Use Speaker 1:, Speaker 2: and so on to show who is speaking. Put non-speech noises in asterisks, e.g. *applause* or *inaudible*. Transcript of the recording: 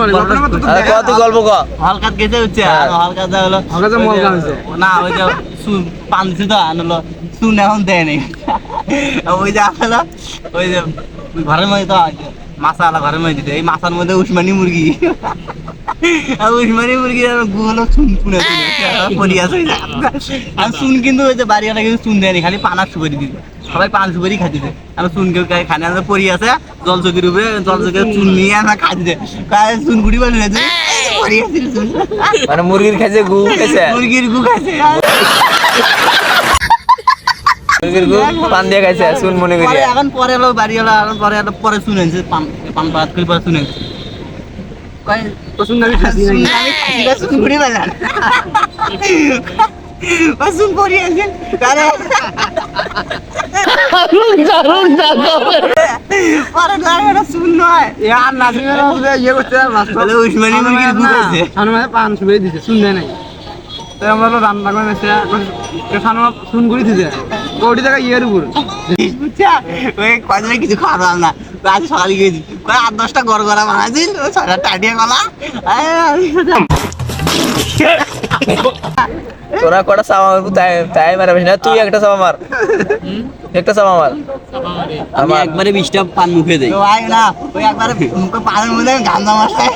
Speaker 1: গল্প-
Speaker 2: কত গল্প ক
Speaker 1: হালকাত গেছে হচ্ছে
Speaker 2: হ্যাঁ।
Speaker 1: যা হলো
Speaker 3: হালকাত
Speaker 1: ওই
Speaker 3: মলকা
Speaker 1: যে-
Speaker 3: হয়েছে।
Speaker 1: না ওই যে সুন তো আনলো সুন এখন দেয় নাই ওই যে আসলে ওই যে ঘরের মধ্যে তো মাছালা ঘরের মধ্যে এই মাছার মধ্যে উসমানি মুরগি আর উসমানি মুরগি আরগুলো চুন পুনে পুনে আছে। ওই যে। কিন্তু বাড়িওয়ালা কিন্তু চুন দেয়নি খালি পানার সুপারি দিতে সবাই পান সুপারি খাইতে আর চুন কেউ খানে আমরা পড়ি আছে জল চকির উপরে জল চকের চুন নিয়ে আমরা খাইতে চুন গুড়ি চুন।
Speaker 2: মানে মুরগির খাইছে গু খাইছে।
Speaker 1: মুরগির গু খাইছে।
Speaker 2: মুরগির গু পান দিয়ে খাইছে শুন মনে করি
Speaker 1: এখন পরে বাড়ি এলো এখন পরে পরে শুনেছে পান পান পাত করে পরে শুনেছে কয়
Speaker 3: খাসি নাকি?
Speaker 1: আমি পরে লাগে শুন নয়
Speaker 3: নাসিমের মধ্যে ইয়ে করতে
Speaker 1: তাহলে উসমানি মুরগির গু
Speaker 3: না, সানু মাঝে পান সুপারি দিছে, শুন দেয় নাই। তো আমরা রান্না করে এসে এখন এ সানু মা শুন করে দিছে। ওটি জায়গা ইয়ের উপর।
Speaker 1: বুঝছা ওই কদিনে কিছু খাওয়ালাম না আজ সকালে কয় আট দশটা গড় গড়া বানাইছিল ছটা টাটিয়া কলা
Speaker 2: তোরা কটা সামা মারবো? তাই তাই মারা বেশি না? তুই একটা সামা মার। একটা সামা মার।
Speaker 4: আমি একবারে বিশটা পান মুখে দেই।
Speaker 1: আয় না ওই একবারে মুখে পানের মধ্যে গান্দা মারছে *laughs*